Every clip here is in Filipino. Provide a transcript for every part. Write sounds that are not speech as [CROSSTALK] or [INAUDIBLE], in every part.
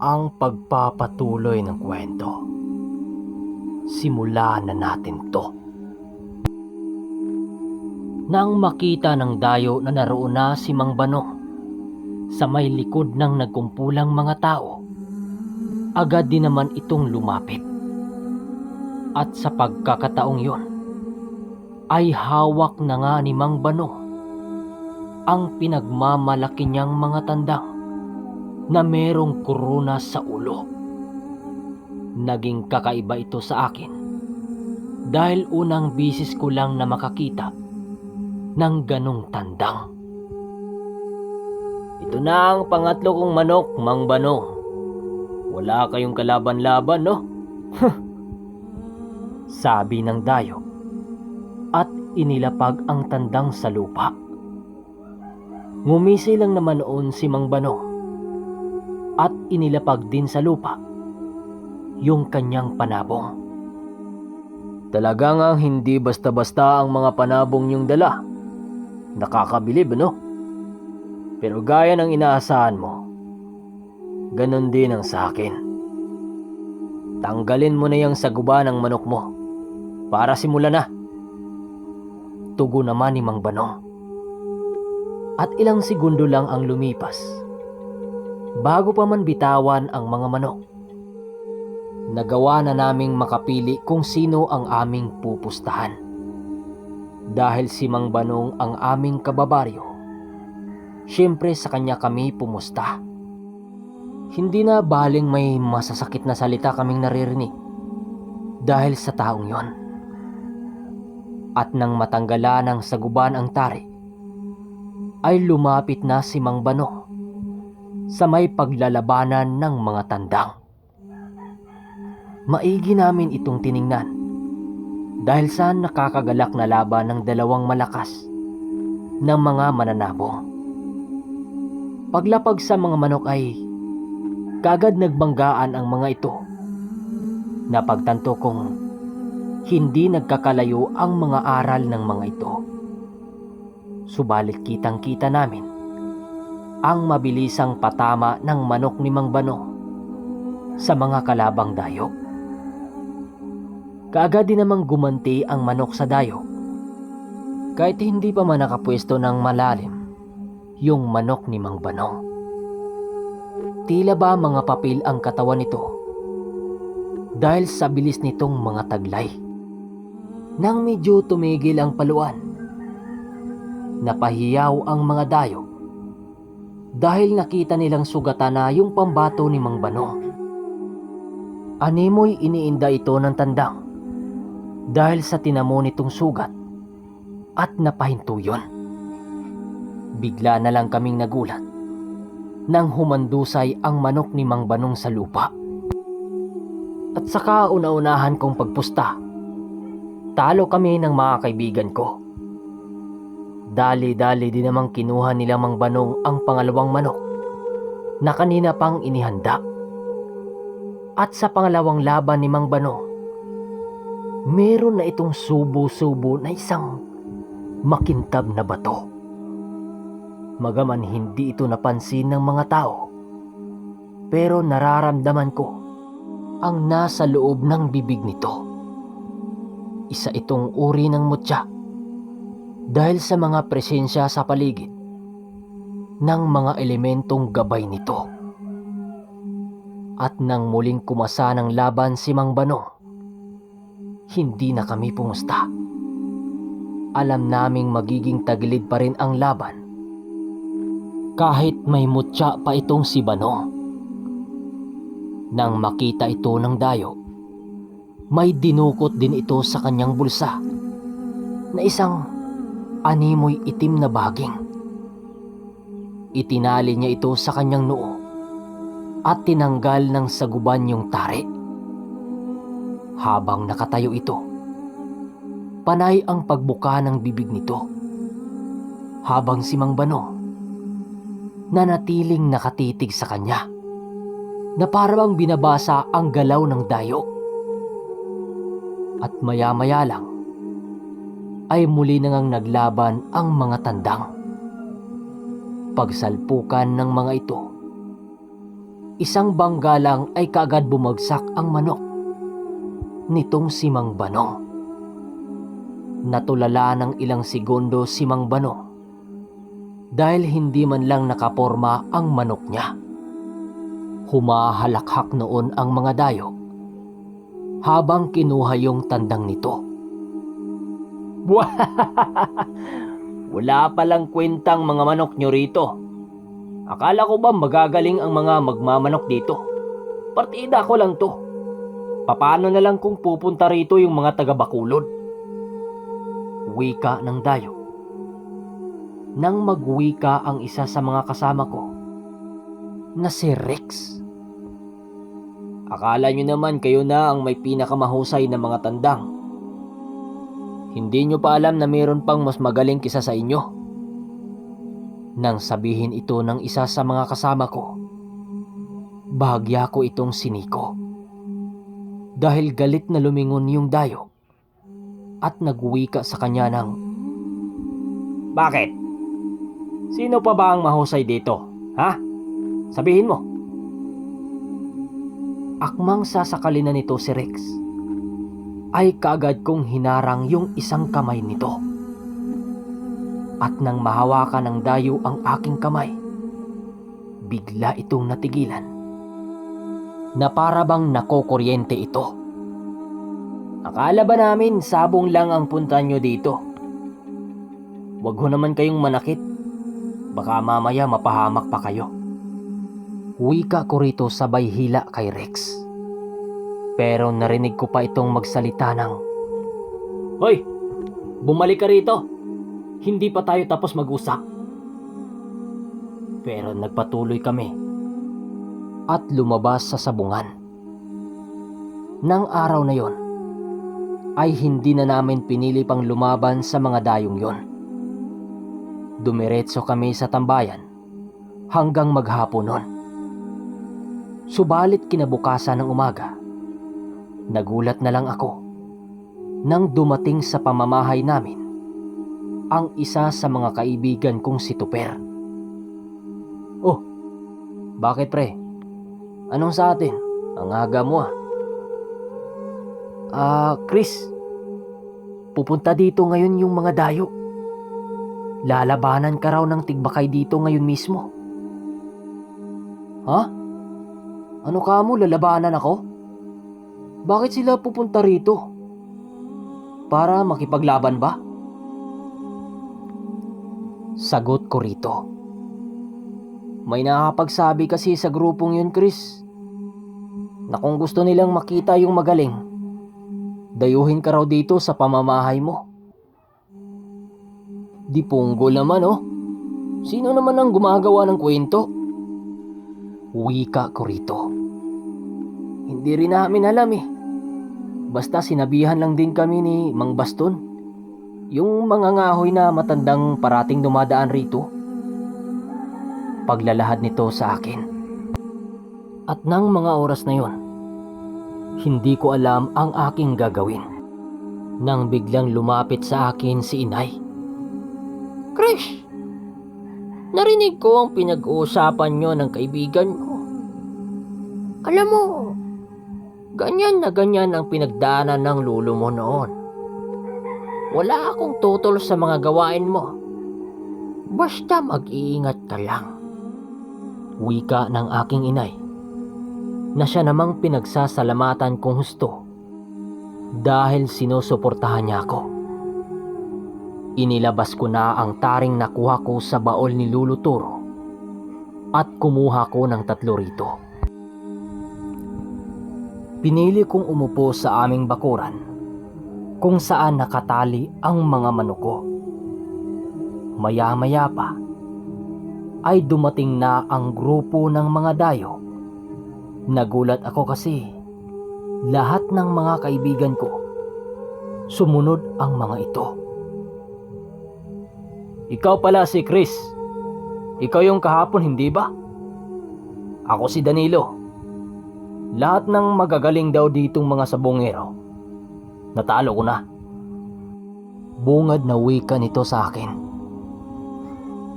ang pagpapatuloy ng kwento. Simulan na natin to. Nang makita ng dayo na naroon na si Mang Bano sa may likod ng nagkumpulang mga tao, agad din naman itong lumapit. At sa pagkakataong yon, ay hawak na nga ni Mang Bano ang pinagmamalaki niyang mga tandang na merong kuruna sa ulo. Naging kakaiba ito sa akin dahil unang bisis ko lang na makakita ng ganong tandang. Ito na ang pangatlo kong manok, Mang Bano. Wala kayong kalaban-laban, no? [LAUGHS] Sabi ng dayo at inilapag ang tandang sa lupa. Ngumisi lang naman noon si Mang Bano at inilapag din sa lupa yung kanyang panabong. Talaga nga hindi basta-basta ang mga panabong yung dala. Nakakabilib, no? Pero gaya ng inaasahan mo, ganon din ang sa akin. Tanggalin mo na yung saguba ng manok mo para simulan na. Tugo naman ni Mang Banong. At ilang segundo lang ang lumipas bago pa man bitawan ang mga manok. Nagawa na naming makapili kung sino ang aming pupustahan. Dahil si Mang Banong ang aming kababaryo, syempre sa kanya kami pumusta. Hindi na baling may masasakit na salita kaming naririnig dahil sa taong yon. At nang matanggala ng saguban ang tari, ay lumapit na si Mang Bano sa may paglalabanan ng mga tandang. Maigi namin itong tiningnan dahil sa nakakagalak na laban ng dalawang malakas ng mga mananabong. Paglapag sa mga manok ay kagad nagbanggaan ang mga ito. Napagtanto kong hindi nagkakalayo ang mga aral ng mga ito. Subalit kitang kita namin ang mabilisang patama ng manok ni Mang Bano sa mga kalabang dayo. Kaagad din namang gumanti ang manok sa dayo. Kahit hindi pa man nakapwesto ng malalim yung manok ni Mang Bano. Tila ba mga papel ang katawan nito dahil sa bilis nitong mga taglay. Nang medyo tumigil ang paluan, napahiyaw ang mga dayo dahil nakita nilang sugatan na yung pambato ni Mang Bano. Animoy iniinda ito ng tandang dahil sa tinamo nitong sugat at napahinto yun. Bigla na lang kaming nagulat nang humandusay ang manok ni Mang Banong sa lupa. At saka una-unahan kong pagpusta, talo kami ng mga kaibigan ko. Dali-dali din namang kinuha nila Mang Banong ang pangalawang manok na kanina pang inihanda. At sa pangalawang laban ni Mang Banong, meron na itong subo-subo na isang makintab na bato. Magaman hindi ito napansin ng mga tao, pero nararamdaman ko ang nasa loob ng bibig nito. Isa itong uri ng mutya dahil sa mga presensya sa paligid ng mga elementong gabay nito. At nang muling kumasa ng laban si Mang Bano, hindi na kami pumusta. Alam naming magiging tagilid pa rin ang laban. Kahit may mutya pa itong si Bano. Nang makita ito ng dayo, may dinukot din ito sa kanyang bulsa na isang animoy itim na baging. Itinali niya ito sa kanyang noo at tinanggal ng saguban yung tari. Habang nakatayo ito, panay ang pagbuka ng bibig nito. Habang si Mang Bano, nanatiling nakatitig sa kanya na parang binabasa ang galaw ng dayo. At maya-maya lang ay muli nang naglaban ang mga tandang. Pagsalpukan ng mga ito isang bangga lang ay kaagad bumagsak ang manok nitong si Mang Banong. Natulala ng ilang segundo si Mang Banong dahil hindi man lang nakaporma ang manok niya. Humahalakhak noon ang mga dayo habang kinuha yung tandang nito. [LAUGHS] Wala palang kwentang mga manok nyo rito. Akala ko ba magagaling ang mga magmamanok dito? Partida ko lang to. Paano na lang kung pupunta rito yung mga taga-Bakulod? Wika ng dayo. Nang magwika ang isa sa mga kasama ko, na si Rex. Akala nyo naman kayo na ang may pinakamahusay na mga tandang. Hindi nyo pa alam na mayroon pang mas magaling kisa sa inyo. Nang sabihin ito ng isa sa mga kasama ko, bahagya ko itong siniko. Dahil galit na lumingon yung dayo at nagwika sa kanya ng Bakit? Sino pa ba ang mahusay dito? Ha? Sabihin mo. Akmang sasakalin na nito si Rex ay kaagad kong hinarang yung isang kamay nito. At nang mahawakan ng dayo ang aking kamay, bigla itong natigilan. Na para bang nakokuryente ito. Akala ba namin sabong lang ang punta nyo dito? Huwag ho naman kayong manakit. Baka mamaya mapahamak pa kayo. Wika ko rito sabay hila kay Rex. Pero narinig ko pa itong magsalita ng Hoy! Bumalik ka rito! Hindi pa tayo tapos mag-usap. Pero nagpatuloy kami at lumabas sa sabungan. Nang araw na yon, ay hindi na namin pinili pang lumaban sa mga dayong yon. Dumiretso kami sa tambayan hanggang maghapon nun. Subalit kinabukasan ng umaga, nagulat na lang ako nang dumating sa pamamahay namin ang isa sa mga kaibigan kong si Tuper. Oh, bakit pre? Anong sa atin? Ang aga mo ah. Ah, Chris. Pupunta dito ngayon yung mga dayo. Lalabanan ka raw ng tigbakay dito ngayon mismo. Ha? Ano ka mo, lalabanan ako? Bakit sila pupunta rito? Para makipaglaban ba? Sagot ko rito. May nakakapagsabi kasi sa grupong yun, Chris. Na kung gusto nilang makita yung magaling, dayuhin ka raw dito sa pamamahay mo. Di punggol naman, oh. Sino naman ang gumagawa ng kwento? Wika ko rito. Hindi rin namin alam eh. Basta sinabihan lang din kami ni Mang Baston. Yung mga ngahoy na matandang parating dumadaan rito. Paglalahad nito sa akin. At nang mga oras na yon, hindi ko alam ang aking gagawin. Nang biglang lumapit sa akin si inay. Krish, narinig ko ang pinag-uusapan nyo ng kaibigan ko. Alam mo, ganyan na ganyan ang pinagdaanan ng lulo mo noon. Wala akong tutol sa mga gawain mo. Basta mag-iingat ka lang. Wika ng aking inay na siya namang pinagsasalamatan kong husto dahil sinusuportahan niya ako. Inilabas ko na ang taring nakuha ko sa baol ni Lulu Toro at kumuha ko ng tatlo rito. Pinili kong umupo sa aming bakuran kung saan nakatali ang mga manok ko. Maya-maya pa ay dumating na ang grupo ng mga dayo. Nagulat ako kasi lahat ng mga kaibigan ko sumunod ang mga ito. Ikaw pala si Chris. Ikaw yung kahapon, hindi ba? Ako si Danilo. Lahat ng magagaling daw ditong mga sabongero. Natalo ko na. Bungad na wika nito sa akin.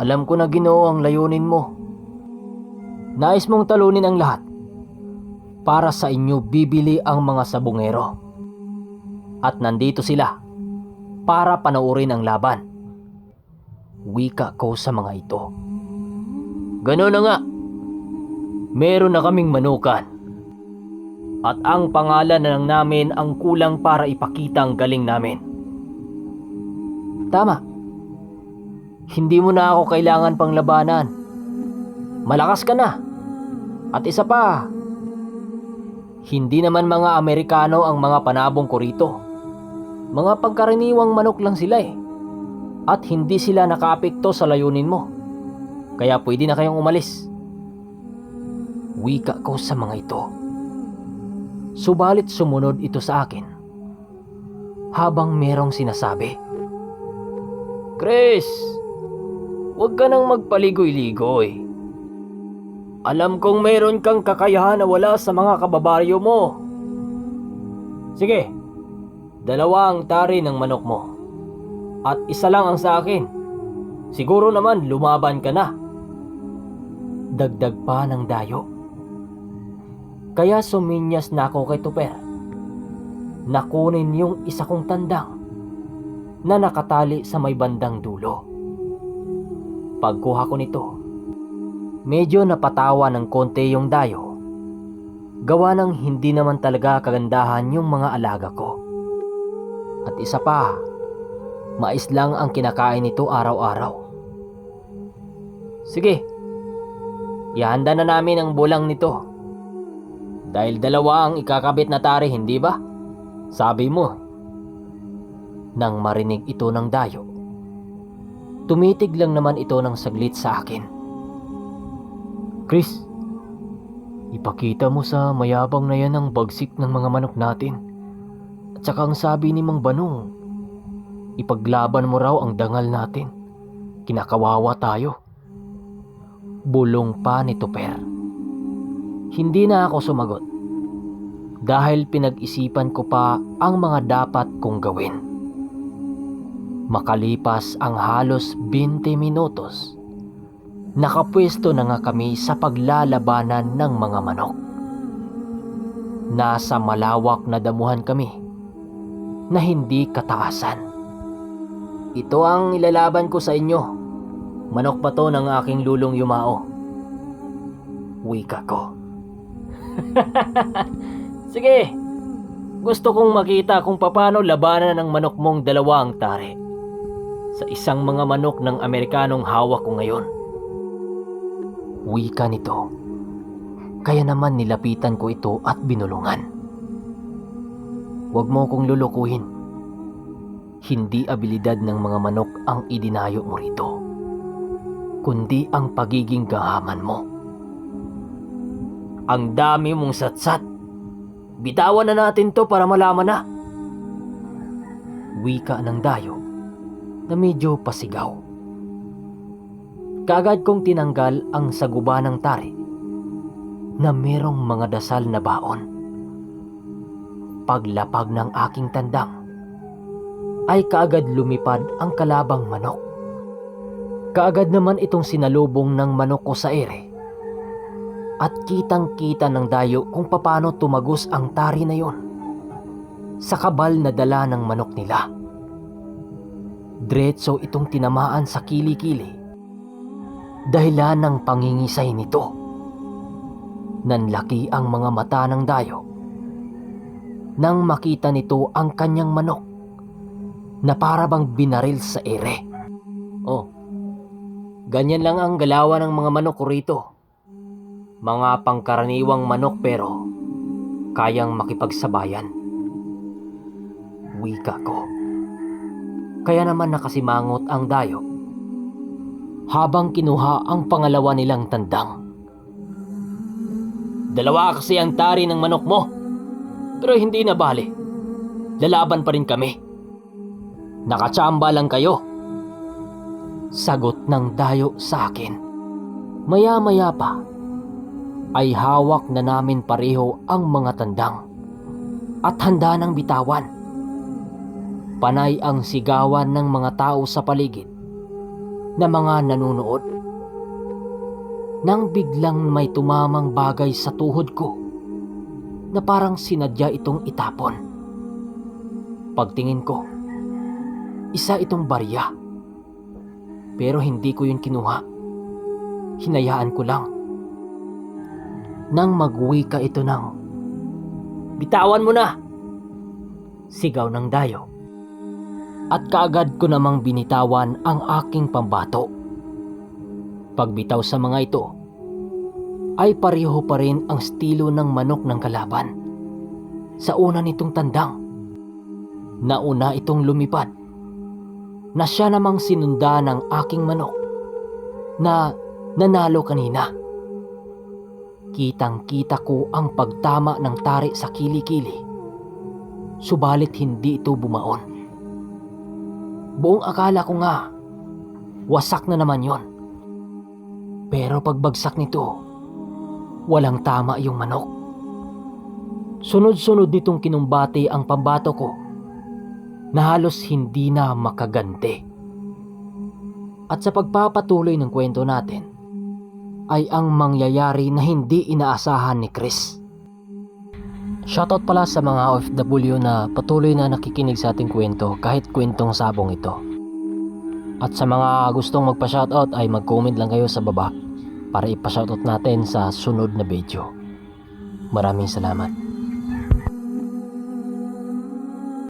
Alam ko na ginoo ang layunin mo. Nais mong talunin ang lahat para sa inyo bibili ang mga sabungero. At nandito sila para panoorin ang laban. Wika ko sa mga ito. Gano'n na nga. Meron na kaming manukan. At ang pangalan na lang namin ang kulang para ipakita ang galing namin. Tama. Hindi mo na ako kailangan pang labanan. Malakas ka na. At isa pa, hindi naman mga Amerikano ang mga panabong ko rito. Mga pagkaraniwang manok lang sila eh. At hindi sila nakaapekto sa layunin mo. Kaya pwede na kayong umalis. Wika ko sa mga ito. Subalit sumunod ito sa akin. Habang merong sinasabi. Chris, huwag ka nang magpaligoy-ligoy. Alam kong meron kang kakayahan na wala sa mga kababaryo mo. Sige, dalawa ang tari ng manok mo. At isa lang ang sa akin. Siguro naman lumaban ka na. Dagdag pa ng dayo. Kaya suminyas na ako kay Tuper. Nakunin yung isa kong tandang na nakatali sa may bandang dulo. Pagkuha ko nito, medyo napatawa ng konti yung dayo. Gawa ng hindi naman talaga kagandahan yung mga alaga ko. At isa pa, mais lang ang kinakain nito araw-araw. Sige, ihanda na namin ang bulang nito. Dahil dalawa ang ikakabit na tari, hindi ba? Sabi mo. Nang marinig ito ng dayo, tumitig lang naman ito ng saglit sa akin. Chris, ipakita mo sa mayabang na yan ang bagsik ng mga manok natin. At saka ang sabi ni Mang Banong, ipaglaban mo raw ang dangal natin. Kinakawawa tayo. Bulong pa ni Tuper. Hindi na ako sumagot dahil pinag-isipan ko pa ang mga dapat kong gawin. Makalipas ang halos 20 minutos, nakapwesto na nga kami sa paglalabanan ng mga manok. Nasa malawak na damuhan kami na hindi kataasan. Ito ang ilalaban ko sa inyo. Manok pa to ng aking lulong yumao. Wika ko. [LAUGHS] Sige, gusto kong makita kung paano labanan ng manok mong dalawa ang tare. Sa isang mga manok ng Amerikanong hawak ko ngayon. Wika nito. Kaya naman nilapitan ko ito at binulungan. Huwag mo kong lulukuhin. Hindi abilidad ng mga manok ang idinayo mo rito, kundi ang pagiging gahaman mo. Ang dami mong satsat. Bitawan na natin to para malaman na. Wika ng dayo na medyo pasigaw. Kaagad kong tinanggal ang saguba ng tari na merong mga dasal na baon. Paglapag ng aking tandang ay kaagad lumipad ang kalabang manok. Kaagad naman itong sinalubong ng manok ko sa ere at kitang kita ng dayo kung paano tumagos ang tari na yon sa kabal na dala ng manok nila. Diretso itong tinamaan sa kili-kili dahilan ng pangingisay nito. Nanlaki ang mga mata ng dayo nang makita nito ang kanyang manok na parabang binaril sa ere. Oh, ganyan lang ang galawan ng mga manok rito. Mga pangkaraniwang manok pero kayang makipagsabayan. Wika ko. Kaya naman nakasimangot ang dayo habang kinuha ang pangalawa nilang tandang. Dalawa kasi ang tari ng manok mo. Pero hindi na bali. Lalaban pa rin kami. Nakachamba lang kayo. Sagot ng dayo sa akin. Maya-maya pa ay hawak na namin pareho ang mga tandang at handa ng bitawan. Panay ang sigawan ng mga tao sa paligid na mga nanunood. Nang biglang may tumamang bagay sa tuhod ko, na parang sinadya itong itapon. Pagtingin ko, isa itong barya. Pero hindi ko yun kinuha. Hinayaan ko lang. Nang magwi ka ito ng, Bitawan mo na! Sigaw ng dayo. At kaagad ko namang binitawan ang aking pambato. Pagbitaw sa mga ito, ay pareho pa rin ang estilo ng manok ng kalaban. Sa una nitong tandang, nauna itong lumipad, na siya namang sinunda ng aking manok na nanalo kanina. Kitang kita ko ang pagtama ng tari sa kilikili, subalit hindi ito bumaon. Buong akala ko nga, wasak na naman yon. Pero pagbagsak nito, walang tama yung manok. Sunod-sunod nitong kinumbati ang pambato ko na halos hindi na makaganti. At sa pagpapatuloy ng kwento natin, ay ang mangyayari na hindi inaasahan ni Chris. Shoutout pala sa mga OFW na patuloy na nakikinig sa ating kwento kahit kwentong sabong ito. At sa mga gustong magpa-shoutout ay mag-comment lang kayo sa baba para ipa-shoutout natin sa sunod na video. Maraming salamat.